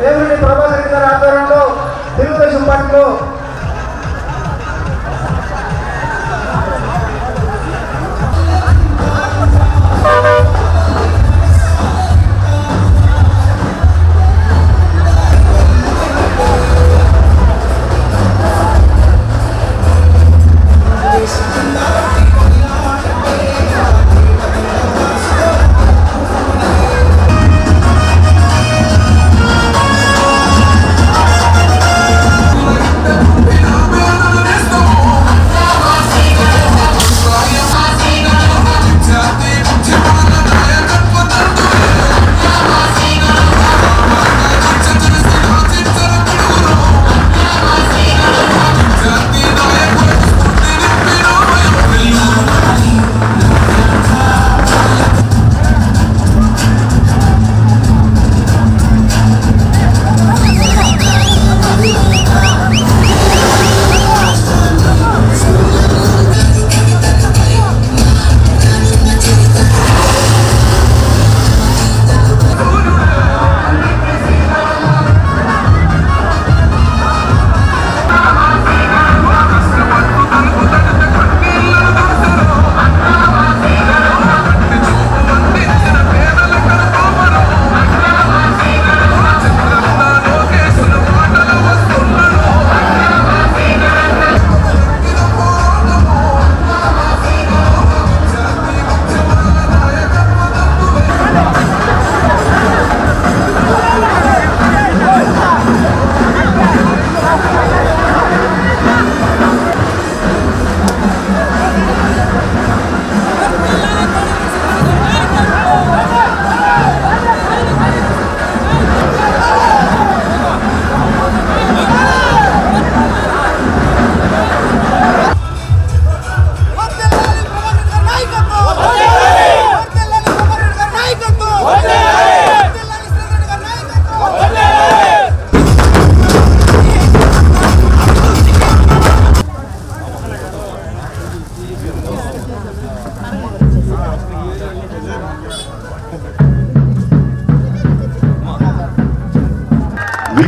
వేమిరెడ్డి ప్రభాకర్ గారి ఆధ్వర్యంలో తెలుగుదేశం పార్టీలో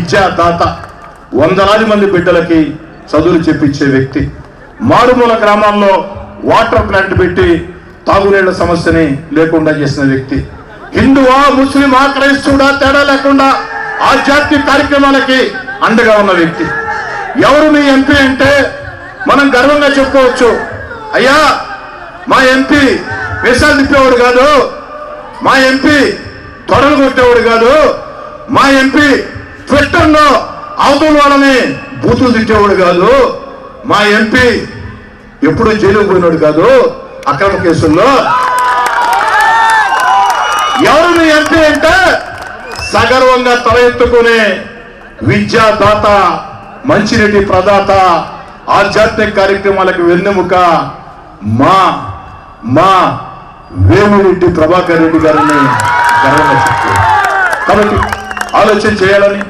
విద్యాదాత వందలాది మంది బిడ్డలకి చదువులు చెప్పించే వ్యక్తి. మారుమూల గ్రామాల్లో వాటర్ ప్లాంట్ పెట్టి తాగునీళ్ళ సమస్యని లేకుండా చేసిన వ్యక్తి. హిందువా ముస్లిమా క్రైస్తవుడా తేడా లేకుండా ఆధ్యాత్మిక కార్యక్రమాలకి అండగా ఉన్న వ్యక్తి. ఎవరు మీ ఎంపీ అంటే మనం గర్వంగా చెప్పుకోవచ్చు. అయ్యా మా ఎంపీ విషాలు తిప్పేవాడు కాదు. మా ఎంపీ తొడలు కొట్టేవాడు కాదు. మా ఎంపీ ట్విట్టర్లో అవతల వాళ్ళని బూతులు తిట్టేవాడు కాదు. మా ఎంపీ ఎప్పుడు జైలుకు పోయినాడు కాదు. అక్రమ కేసుల్లో. ఎవరు మీ ఎంపీ అంటే? సగర్వంగా తల ఎత్తుకునే విద్యాదాత మంచిరెడ్డి ప్రదాత ఆధ్యాత్మిక కార్యక్రమాలకు వెన్నెముక మా మా వేమిరెడ్డి ప్రభాకర్ రెడ్డి గారిని గర్వంగా చెప్తారు కాబట్టి ఆలోచన చేయాలని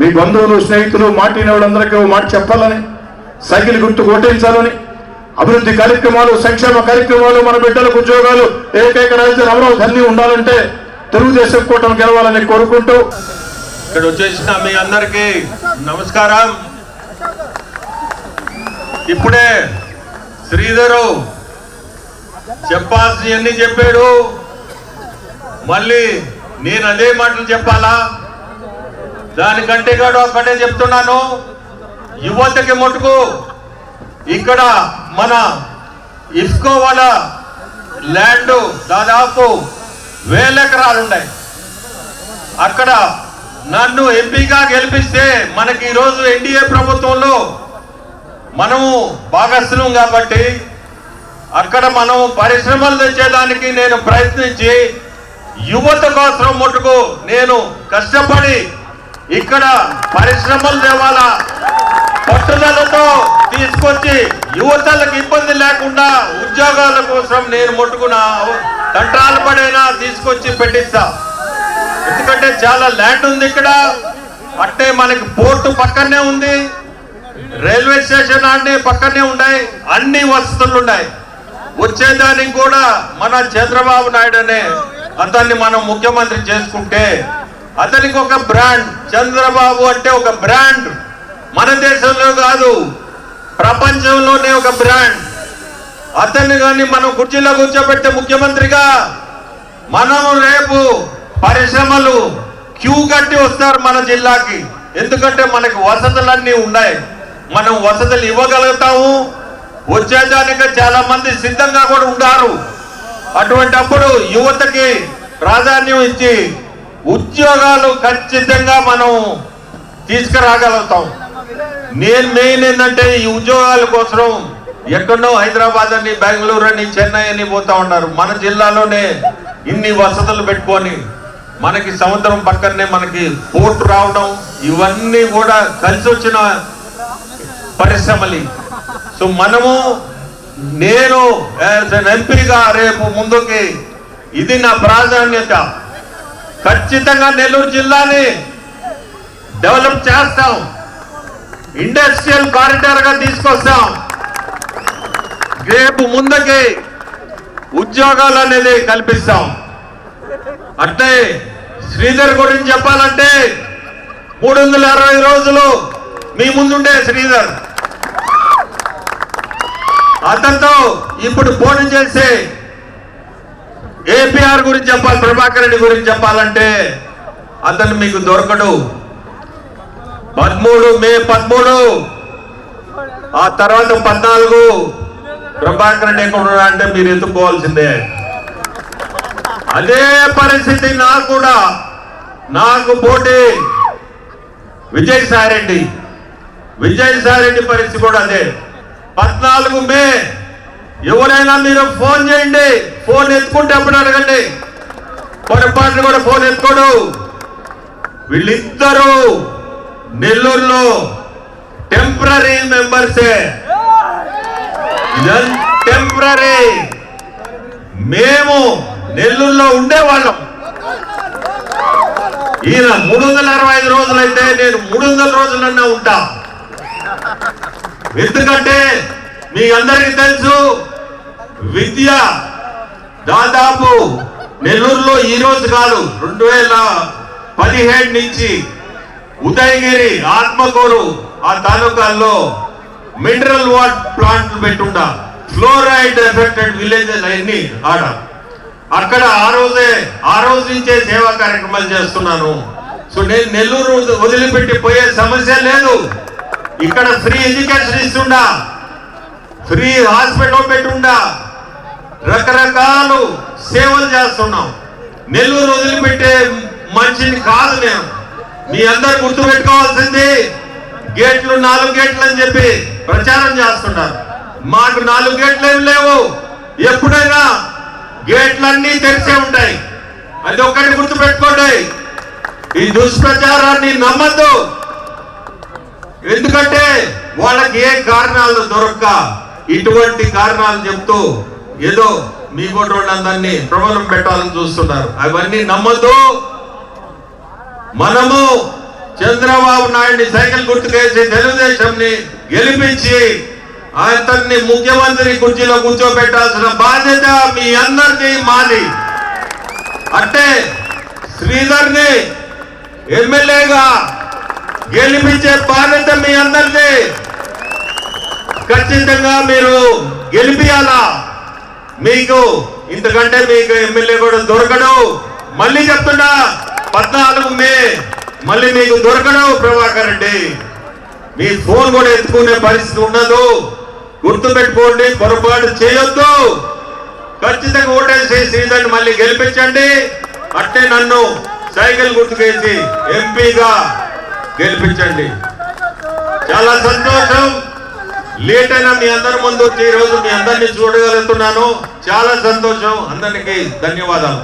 మీ బంధువులు స్నేహితులు మాటిన వాళ్ళందరికీ మాట చెప్పాలని సైకిల్ గుర్తు కొట్టించాలని అభివృద్ధి కార్యక్రమాలు సంక్షేమ కార్యక్రమాలు మన బిడ్డలకు ఉద్యోగాలు ఏకైక రాజధాని అమరావతి అన్ని ఉండాలంటే తెలుగుదేశం కూటమి గెలవాలని కోరుకుంటూ. ఇక్కడ వచ్చేసిన మీ అందరికీ నమస్కారం. ఇప్పుడే శ్రీధరు చెప్పాల్సి చెప్పాల్సినవన్నీ చెప్పాడు. మళ్ళీ నేను అదే మాటలు చెప్పాలా? దానికంటే కూడా ఒక్కటే చెప్తున్నాను. యువతకి మటుకు ఇక్కడ మన ఇఫ్కో వాళ్ళ ల్యాండ్ దాదాపు వేల ఎకరాలు ఉన్నాయి. అక్కడ నన్ను ఎంపీగా గెలిపిస్తే మనకి ఈరోజు ఎన్డీఏ ప్రభుత్వంలో మనము భాగస్థులం కాబట్టి అక్కడ మనం పరిశ్రమలు తెచ్చేదానికి నేను ప్రయత్నించి యువత కోసం మటుకు నేను కష్టపడి ఇక్కడ పరిశ్రమలు తేవాలా పట్టుదలతో తీసుకొచ్చి యువతలకు ఇబ్బంది లేకుండా ఉద్యోగాల కోసం నేను ముట్టుకున్న తంట్రాలు పడైనా తీసుకొచ్చి పెట్టిస్తా. ఎందుకంటే చాలా ల్యాండ్ ఉంది ఇక్కడ. అంటే మనకి పోర్టు పక్కనే ఉంది. రైల్వే స్టేషన్ అన్ని పక్కనే ఉన్నాయి. అన్ని వసతులు ఉన్నాయి. వచ్చేదానికి కూడా మన చంద్రబాబు నాయుడు అనే అతన్ని మనం ముఖ్యమంత్రి చేసుకుంటే అతనికి ఒక బ్రాండ్ చంద్రబాబు అంటే ఒక బ్రాండ్. మన దేశంలో కాదు ప్రపంచంలోనే ఒక బ్రాండ్. అతన్ని కానీ మనం కుర్చీలో కూర్చోబెట్టే ముఖ్యమంత్రిగా మనము రేపు పరిశ్రమలు క్యూ కట్టి వస్తారు మన జిల్లాకి. ఎందుకంటే మనకి వసతులన్నీ ఉన్నాయి. మనం వసతులు ఇవ్వగలుగుతాము. వచ్చేదానికి చాలా మంది సిద్ధంగా కూడా ఉన్నారు అటువంటప్పుడు యువతకి ప్రాధాన్యం ఇచ్చి ఉద్యోగాలు ఖచ్చితంగా మనం తీసుకురాగలుగుతాం. నేను మెయిన్ ఏంటంటే ఈ ఉద్యోగాల కోసం ఎక్కడో హైదరాబాద్ అని బెంగళూరు అని చెన్నై అని పోతా ఉన్నారు. మన జిల్లాలోనే ఇన్ని వసతులు పెట్టుకొని మనకి సముద్రం పక్కనే మనకి పోర్టు రావడం ఇవన్నీ కూడా కలిసి వచ్చిన పరిశ్రమలు. సో మనము నేను ఎంపీగా రేపు ముందుకి ఇది నా ప్రాధాన్యత. ఖచ్చితంగా నెల్లూరు జిల్లాని డెవలప్ చేస్తాం. ఇండస్ట్రియల్ కారిడార్గా తీసుకొస్తాం. రేపు ముందుకి ఉద్యోగాలు అనేది కల్పిస్తాం. అంటే శ్రీధర్ గురించి చెప్పాలంటే మూడు వందల అరవై రోజులు మీ ముందుండే శ్రీధర్. అతనితో ఇప్పుడు ఫోన్ చేసే ఏపీఆర్ గురించి చెప్పాలి ప్రభాకర్ రెడ్డి గురించి చెప్పాలంటే అతను మీకు దొరకడు. పదమూడు మే పదమూడు. ఆ తర్వాత పద్నాలుగు. ప్రభాకర్ రెడ్డి ఎక్కడ అంటే మీరు ఎత్తుకోవాల్సిందే. అదే పరిస్థితి నాకు కూడా. నాకు పోటీ. విజయసాయి రెడ్డి. విజయసాయి రెడ్డి పరిస్థితి కూడా అదే. పద్నాలుగు మే. ఎవరైనా మీరు ఫోన్ చేయండి. ఫోన్ ఎత్తుకుంటే అప్పుడు అడగండి? పొరపాట్లు కూడా ఫోన్ ఎత్తుకోడు. వీళ్ళిద్దరూ నెల్లూరులో టెంపరీ మెంబర్సే. టెంపరీ. మేము నెల్లూరులో ఉండేవాళ్ళం. ఈయన మూడు వందల అరవై ఐదు రోజులైతే నేను మూడు వందల రోజులన్నా ఉంటా. ఎందుకంటే మీ అందరికీ తెలుసు విద్య దాదాపు నెల్లూరులో ఈ రోజు కాదు రెండు వేల పదిహేడు నుంచి ఉదయగిరి ఆత్మకూరు ఆ తాలూకాల్లో మినరల్ వాటర్ ప్లాంట్లు పెట్టుండా. ఫ్లోరైడ్ ఎఫెక్టెడ్ విలేజెస్ అన్ని ఆడ. అక్కడ ఆ రోజే ఆ రోజు నుంచే సేవా కార్యక్రమాలు చేస్తున్నాను. సో నేను నెల్లూరు వదిలిపెట్టి పోయే సమస్య లేదు. ఇక్కడ ఫ్రీ ఎడ్యుకేషన్ ఇస్తుండా. ఫ్రీ హాస్పిటల్ పెట్టుండా. రకరకాలు సేవలు చేస్తున్నాం. నెల్లూరు వదిలిపెట్టే మంచిని కాదు మేము మీ అందరు గుర్తుపెట్టుకోవాల్సింది గేట్లు నాలుగు గేట్లు అని చెప్పి ప్రచారం చేస్తున్నారు మాకు నాలుగు గేట్లు ఏం లేవు. ఎప్పుడైనా గేట్లన్నీ తెరిచే ఉంటాయి. అది ఒక్కటి గుర్తుపెట్టుకోండి. ఈ దుష్ప్రచారాన్ని నమ్మద్దు. ఎందుకంటే వాళ్ళకి ఏ కారణాలు దొరక్క ఇటువంటి కారణాలు చెప్తూ ఏదో మీ దాన్ని ప్రబలం పెట్టాలని చూస్తున్నారు. అవన్నీ నమ్మద్దు. మనము చంద్రబాబు నాయుడిని సైకిల్ గుర్తుకేసి తెలుగుదేశంని గెలిపించి అతన్ని ముఖ్యమంత్రి కుర్చీలో కూర్చోబెట్టాల్సిన బాధ్యత మీ అందరికీ మాది. అంటే శ్రీధర్ని ఎమ్మెల్యేగా గెలిపించే బాధ్యత మీ అందరిది ఖచ్చితంగా మీరు గెలిపియాలా? మీకు ఇంతకంటే మీకు ఎమ్మెల్యే కూడా దొరకడు. మళ్ళీ చెప్తున్నా పద్నాలుగు మే మళ్ళీ మీకు దొరకడు ప్రభాకర్ రెడ్డి. మీ ఫోన్ కూడా ఎత్తుకునే పరిస్థితి ఉండదు. గుర్తు పెట్టుకోండి పొరపాటు చేయొద్దు. ఖచ్చితంగా ఓటేసి శ్రీధర్ని మళ్ళీ గెలిపించండి. అట్టే నన్ను సైకిల్ గుర్తుకేసి ఎంపీగా గెలిపించండి. చాలా సంతోషం. లేట్ అయినా మీ అందరి ముందు వచ్చి ఈరోజు రోజు మీ అందరినీ చూడగలుగుతున్నాను. చాలా సంతోషం. అందరికి ధన్యవాదాలు.